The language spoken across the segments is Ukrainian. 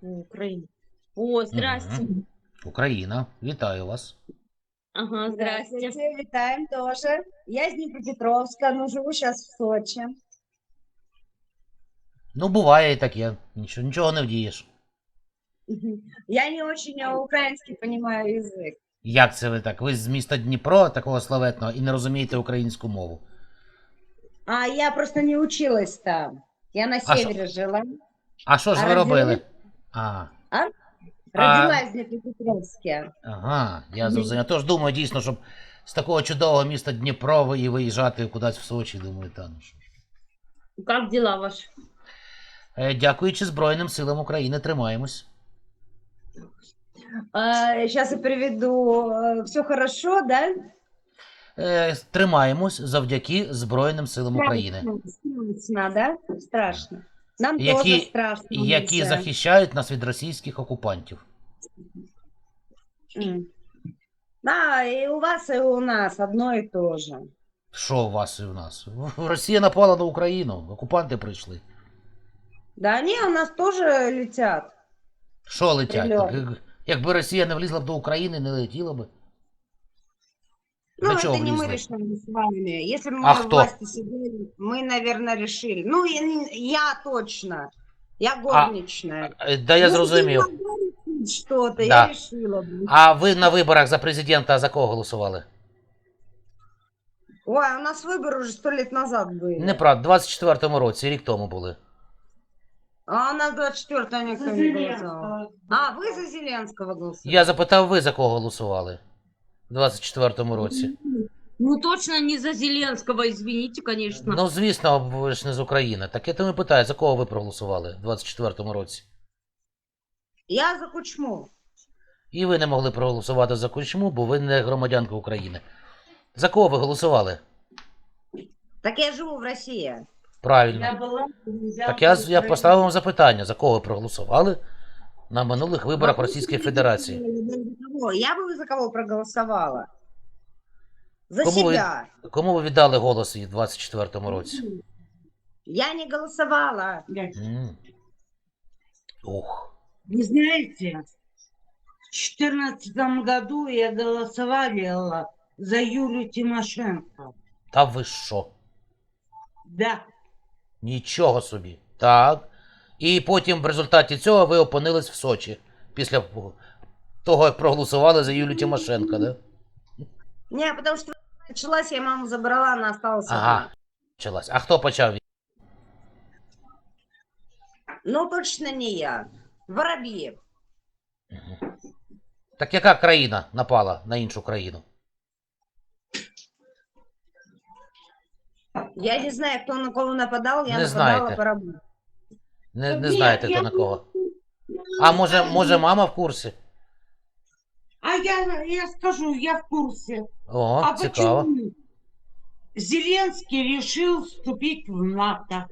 Украина. О, здрасте. Мгм. Україна, вітаю вас. Ага, здрасте. Здравствуйте, витаем тоже. Я из Днепропетровска, но живу сейчас в Сочи. Ну, буває і таке. Нічого, нічого не вдієш. Мгм. Я не очень а, украинский понимаю язык. Як це ви так? Ви з міста Дніпро, такого славетного, і не розумієте українську мову. А я просто не училась там. Я на А севере жила. А що ж А ви робили? Родились? А, Родилась в Днепропетровске. ага, я зрозумів. Тож думаю, дійсно, щоб з такого чудового міста Дніпро і виїжджати кудись в Сочі, думаю, та ну що. ж. Как дела? Е, Дякуючи Збройним силам України, тримаємось. сейчас я приведу. Все хорошо, да? Е, Тримаємось завдяки Збройним силам України, Страшно, да? Страшно. Нам Які- тоже страшно. які уже. захищають нас від російських окупантів. М. Да, и у вас, и у нас одно и то же. Що у вас і в нас? Росія напала на Україну, окупанти прийшли. Да, они у нас тоже летят. Що летять? Так, Якби Росія не влізла б до України, не летіла би. Ну, Для это чого не мы влізли? решаем с вами. Если бы мы А на кто? власти сидели, мы, наверное, решили. Ну, я, не- я точно. Я горничная. Е, Да я Ну, зрозумів. ты могла решить Что-то, Да. я решила бы. А ви на виборах за президента за кого голосували? Ой, у нас выборы уже сто лет назад были. Неправда, в 24-му році, рік тому були. А на 24 никто не голосовал. А, вы за Зеленского голосовали? Я запитав, ви за кого голосували В 24-му році. Ну точно не за Зеленского, извините, конечно. Ну, звісно, ви ж не з України. Так я і питаю, за кого ви проголосували в 24-му році? Я за Кучму. І ви не могли проголосувати за Кучму, бо ви не громадянка України. За кого ви голосували? Так я живу в России. Правильно. Так я, я поставив вам запитання, за кого ви проголосували на минулих виборах Російської Федерації. Кого? Я бы за кого проголосовала? За Кому вы- себя. Кому ви віддали голос і в 24-му році? Я не голосовала. М. Ух. Вы знаете, в 2014 году я голосовала за Юлю Тимошенко. Та ви що? Да. Нічого собі. Так. І потім в результаті цього ви опинились в Сочі. Після того, як проголосували за Юлію Тимошенко, да? Не, потому что началась, я маму забрала, она осталась. Ага. Почалась. А хто почав? Ну, точно не я. Воробьев. Мгм. Так яка країна напала на іншу країну? Я не знаю, кто на кого нападал, я Не нападала знаете. по работе. Не, не Ні, знаєте, я хто на кого. А може, може, мама в курсі? А я, я скажу, я в курсе. О, а цікаво. почему Зеленский решил вступить в НАТО?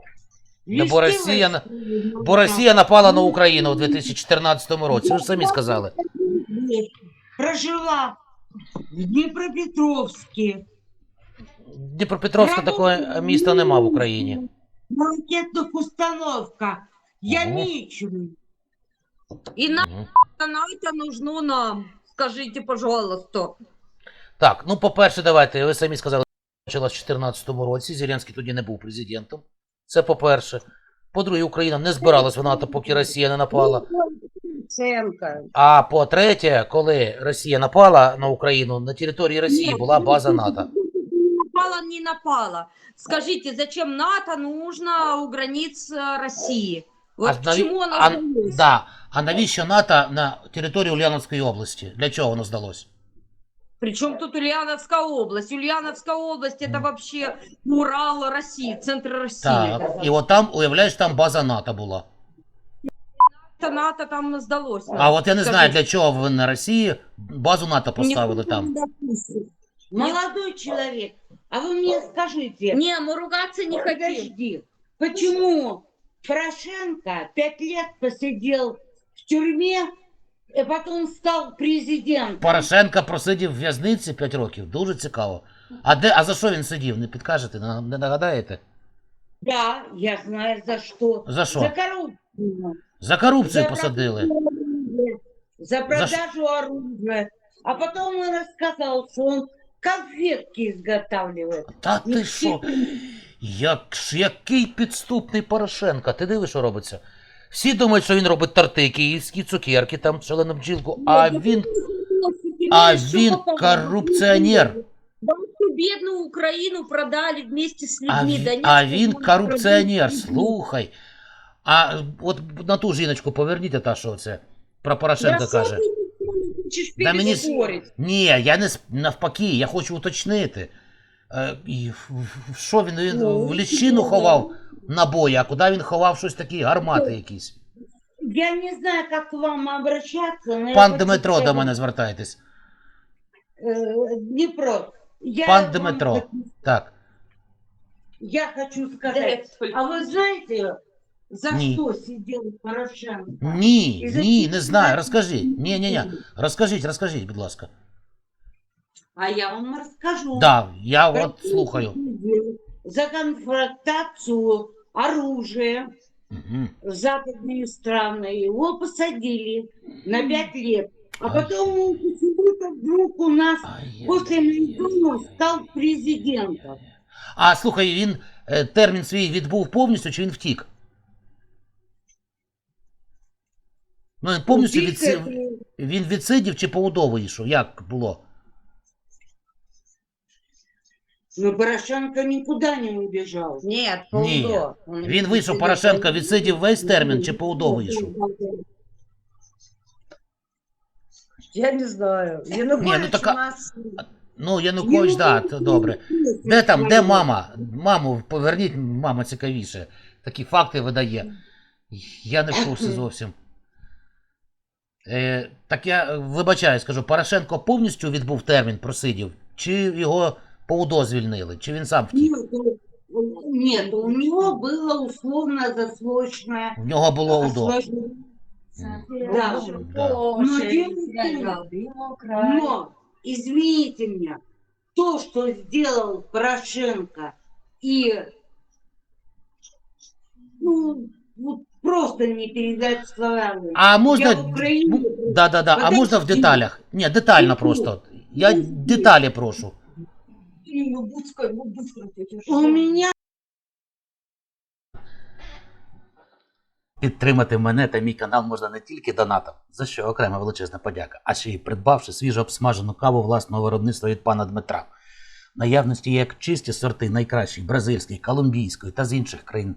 Да бо Росія на- Бо Росія напала на Україну у 2014 році. Ви ж самі сказали. Прожила в Днепропетровске. Дніпропетровська такого міста нема в Україні. На ракетных установках. Я Ого. ничего. И на, Мгм. на это нужно нам. Скажите, пожалуйста. Так, ну по-перше, давайте, ви самі сказали, що почалась в 2014 році. Зеленський тоді не був президентом. Це по-перше. По-друге, Україна не збиралась в НАТО, поки Росія не напала. Ценко. А по-третє, коли Росія напала на Україну, на території Росії була база НАТО. Напала, не напала. Скажите, зачем НАТО нужно у границ э, России? Вот А к наві- чему оно а- сдалось? Да. А навіщо НАТО на території Ульяновської області? Для чого воно здалось? Причем тут Ульяновская область? Ульяновская область это Мгм. вообще Урал России, центр России. Так. І от там, уявляєш, там база НАТО була. Это НАТО там сдалось. А от я не знаю, Скажите. для чого ви на Росії базу НАТО поставили Никто там. не допустит. Молодой человек, а вы мне скажите, Не, мы ругаться не хотим. подожди, почему Порошенко пять лет посидел в тюрьме, и потом стал президентом? Порошенко просидів в в'язниці 5 років. Дуже цікаво. А де, а за що він сидів? Не підкажете, не не нагадаєте? Да, я знаю за что. За що? За коррупцию. За корупцію За посадили. За продажу оружия. А потом он рассказал, что он конфетки изготавливает. Та ти що? Як, ж- який підступний Порошенко? Ти дивиш, що робиться? Всі думають, що він робить торти, київські цукерки, там шалену бджілку, а він, а він корупціонер. Да всю бедную Украину продали вместе с А, людьми. ві- Донецк, а він Луганськ, корупціонер, продали. слухай. А от на ту жіночку поверніть, та що це про Порошенка каже. что ты хочешь Да мені с- переспорить? Ні, я не с- навпаки, я хочу уточнити. Е, і в- в- що він, він Ну, в ліщину ховав набої, а куди він ховав щось такі гармати якісь? Я не знаю, как к вам обращаться. но я Пан хочу Дмитро до сказать, мене звертайтесь. э, Днепро. Я Пан вам Дмитро. хочу- Так. Я хочу сказать. А вы знаете, за Не. что сидел Порошенко? Ні, за ні, не знаю. Розкажіть. Ні, ні, ні. Розкажіть, розкажіть, будь ласка. А я вам расскажу. Да, я Какие от слухаю. За конфронтацию оружия Мгм. в западные страны. Его посадили на пять лет. А потом он почему-то вдруг у нас после Майдана стал президентом. А слухай, він е, термін свій відбув повністю чи він втік? Ну, він повністю відсидів, він відсидів чи поудово вийшов? Як було? Но Порошенко никуда не убежал. Нет, Ні. Паудо. Он Він вийшов, Порошенко відсидів весь термін чи поудово вийшов? Я не знаю. Янукович ну така- у нас... Ну, Янукович, да, то добре. Де там, де мама? Маму поверніть, мама цікавіше. Такі факти видає. Я не в курсі зовсім. Е, так я е, вибачаю, скажу, Порошенко повністю відбув термін, просидів, чи його по УДО звільнили, чи він сам втік? Нет, у- у него было условно-засрочное. В нього було УДО. Да. Но Но, извините меня, то, что сделал Порошенко и ну, вот просто не передать словами. А можна. Я в Україні. Ну, Да, да, да. А можна в деталях? Ні, детально просто. Я деталі прошу. У меня Підтримати мене та мій канал можна не тільки донатом, за що окрема величезна подяка, а ще й придбавши свіжо обсмажену каву власного виробництва від пана Дмитра. В наявності є як чисті сорти найкращих бразильської, колумбійської та з інших країн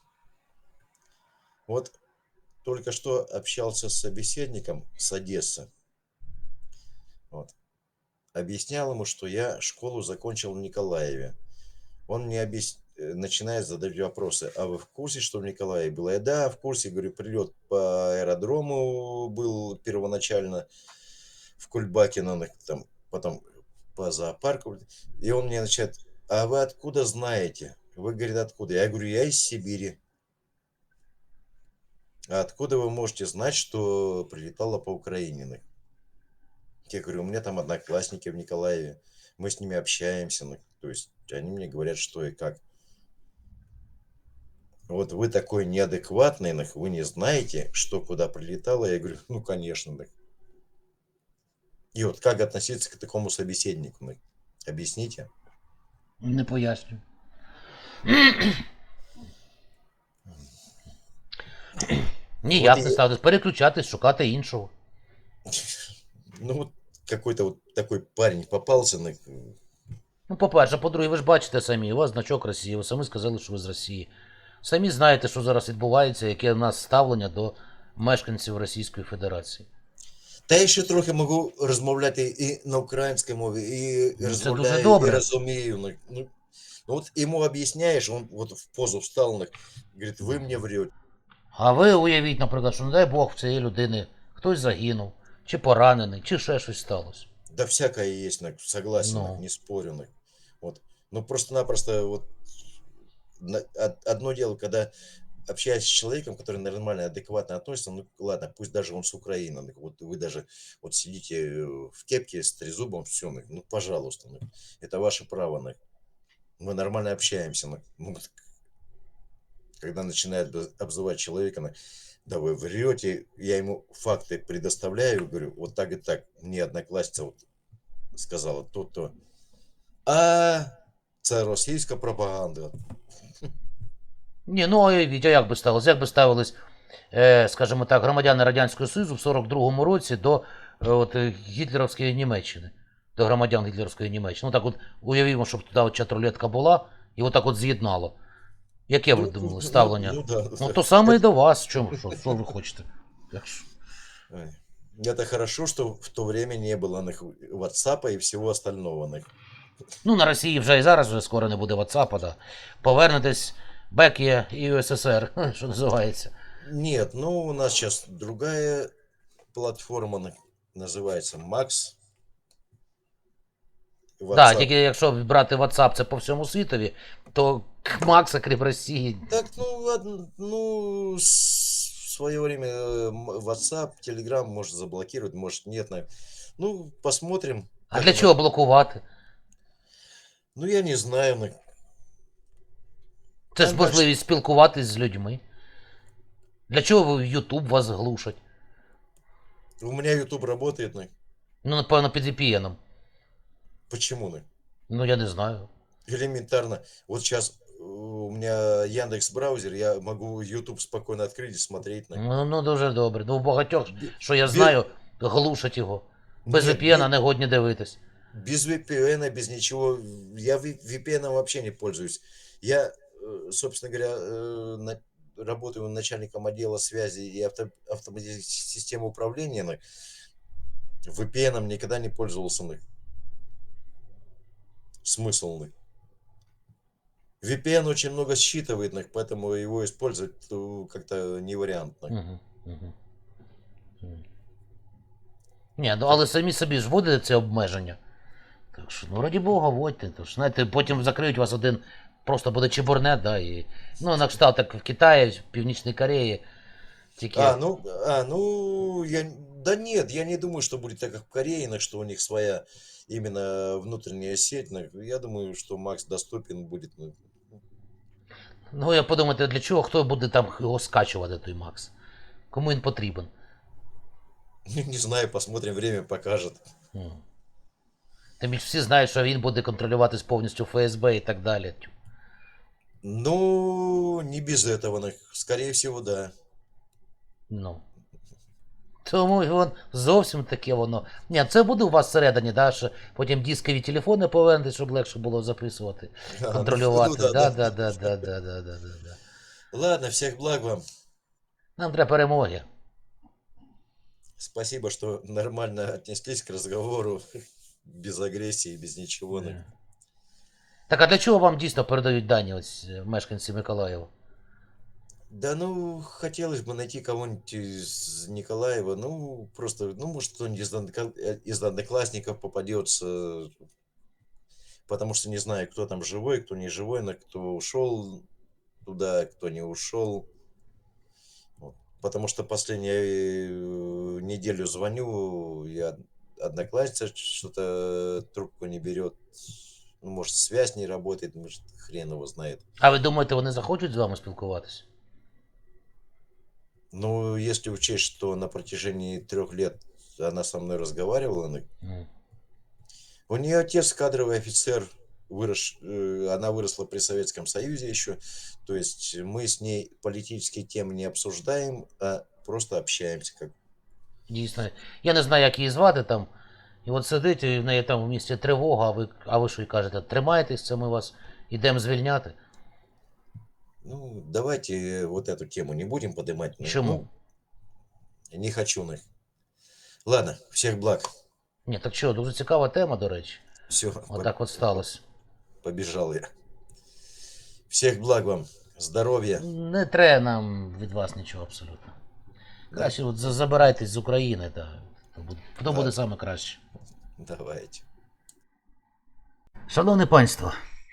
Вот только что общался с собеседником с Одессы. Вот. Объяснял ему, что я школу закончил в Николаеве. Он мне объяс... э, начинает задать вопросы. А вы в курсе, что в Николаеве было? Я да, в курсе. Говорю, прилет по аэродрому был первоначально в Кульбакино, на- там, потом по зоопарку. И он мне начинает, а вы откуда знаете? Вы, говорит, откуда? Я говорю, я из Сибири. А откуда вы можете знать, что прилетало по Украине? Ну, Я говорю, у меня там одноклассники в Николаеве. Мы с ними общаемся. ну, То есть они мне говорят, что и как. Вот вы такой неадекватный, нах, вы не знаете, что куда прилетало. Я говорю, ну, конечно. нах». И вот как относиться к такому собеседнику? нах? Объясните. Не пояснюю. Ніяк От не і- ставитись, переключатись, шукати іншого. Ну, вот какой-то вот такой парень попался на... Ну, по-перше, по-друге, ви ж бачите самі, у вас значок Росії, ви самі сказали, що ви з Росії. Самі знаєте, що зараз відбувається, яке у нас ставлення до мешканців Російської Федерації. Та я ще трохи можу розмовляти і на українській мові, і Ну, розмовляю, дуже і добре. розумію. Ну, ну, ну, от йому об'ясняєш, він от в позу встав, ну, говорить, ви мені врете. А ви уявіть, наприклад, що не дай Бог в цієї людини хтось загинув, чи поранений, чи ще щось сталося. Да всякое есть, Нак, согласен, Ну. Нак, не спорю. Нак. Вот. Но просто-напросто вот на- од- одно дело, когда общаясь с человеком, который нормально, адекватно относится, ну ладно, пусть даже он с Украины, Нак, вот вы даже вот сидите э, в кепке с трезубом, все, ну пожалуйста, Нак, это ваше право, Нак. мы нормально общаемся. Нак. Ну, так когда начинает б- обзывать человека, Нак, да вы врете, я ему факты предоставляю, говорю, вот так и так, мне одноклассница вот сказала то-то. А це російська пропаганда. Ні, ну а уявіть, а як би ставилось? Як би ставились, е, скажімо так, громадяни Радянського Союзу в 42-му році до е, от, е, гітлерівської Німеччини, до громадян гітлерівської Німеччини. Ну так от уявімо, щоб туди от чатрулетка була і отак от з'єднало. Яке ви Ну, думали ну, ставлення? Ну, да, Ну да. то саме і до вас. Чому? Що, що ви хочете? Як ж? Ой. Это хорошо, что в то время не было нах, WhatsApp и всего остального. нах. Ну, на Росії вже і зараз вже скоро не буде WhatsApp, да. Повернетесь, бек є і УССР, що називається. Нет, ну у нас сейчас другая платформа нах, называется Max. Так, WhatsApp. да, тільки якщо брати WhatsApp це по всьому світові, то Макса, крім Росії, Так, ну ладно, ну в свое время э, WhatsApp, Telegram может заблокировать, может нет. Ну, посмотрим. А для чого блокувати? Ну, я не знаю. нах. Це ж Там можливість спілкуватись з людьми. Для чого ви YouTube вас глушать? У меня YouTube работает. нах. Ну, напевно, під VPN. Почему? нах? Ну, я не знаю. Элементарно. Вот сейчас у меня Яндекс браузер, я могу YouTube спокойно открыть и смотреть. нах. Ну, ну дуже добре. Ну, у багатьох, що я знаю, глушать його. Без Нет, VPN нет, не годні дивитись. Без VPN, без ничего. Я VPN вообще не пользуюсь. Я, э, собственно говоря, э, на- работаю начальником отдела связи и авто, автоматизации системы управления. нах. VPN никогда не пользовался. нах. Смысл. нах. VPN очень много считывает, нах, поэтому его использовать э, как-то не вариант. нах. Угу, угу. Ні, ну але самі собі ж вводите це обмеження. Так що, ну раді Бога, вводьте. То ж, знаєте, потім закриють вас один, просто буде чебурнет, да, і. Ну, на кшталт так в Китаї, в Північній Кореї. Тільки. А, ну, а, ну, я, да нет, я не думаю, что будет так, как в Корее, нах, что у них своя именно внутренняя сеть. нах. Я думаю, что Макс доступен будет. ну, я подумати, для чого хто буде там його скачувати, той Макс? Кому він потрібен? Не знаю, посмотрим, время покажет. М. Тим більше всі знають, що він буде контролюватись повністю ФСБ і так далі. Ну, не без этого, скорее всего, да. Ну. Тому вон зовсім таке воно. Ні, це буде у вас всередині, да, що потім дискові телефони повернете, щоб легше було записувати, ну, контролювати. ну, Да, да, да, да, да, да, да, да, да. Ладно, всех благ вам. Нам треба перемоги. Спасибо, что нормально отнеслись к разговору. Без агрессии, без ничего. нах. Так а для чого вам дійсно передають дані ось мешканці Миколаєва? Да ну, хотелось бы найти кого-нибудь из Николаева, ну, просто, ну, может, кто-нибудь из, однокласс- э, из одноклассников попадется, потому что не знаю, кто там живой, кто не живой, на кто ушел туда, кто не ушел. Вот. Потому что последнюю э, неделю звоню, я одноклассница что-то трубку не берет, ну, может, связь не работает, может, хрен его знает. А ви думаєте, вони захочуть з вами спілкуватись? Ну, если учесть, что на протяжении трех лет она со мной разговаривала, она- М. у нее отец кадровый офицер, вырос, э, она выросла при Советском Союзе еще, то есть мы с ней политические темы не обсуждаем, а просто общаемся. Как... Дійсно. Я не знаю, як її звати там. І от сидить, і в неї там в місті тривога, а ви, а ви що й кажете, тримайтесь, це ми вас ідемо звільняти. Ну, давайте вот эту тему не будем поднимать. Чому? ну, не хочу. Ну. Ладно, всех благ. Ні, так що, дуже цікава тема, до речі. Все, Отак от сталося. побежал я. Всех благ вам. здоровья. Не треба нам від вас нічого абсолютно. Краще от забирайтесь з України, та то буде, то Так. буде саме краще. Давайте. Шановне панство,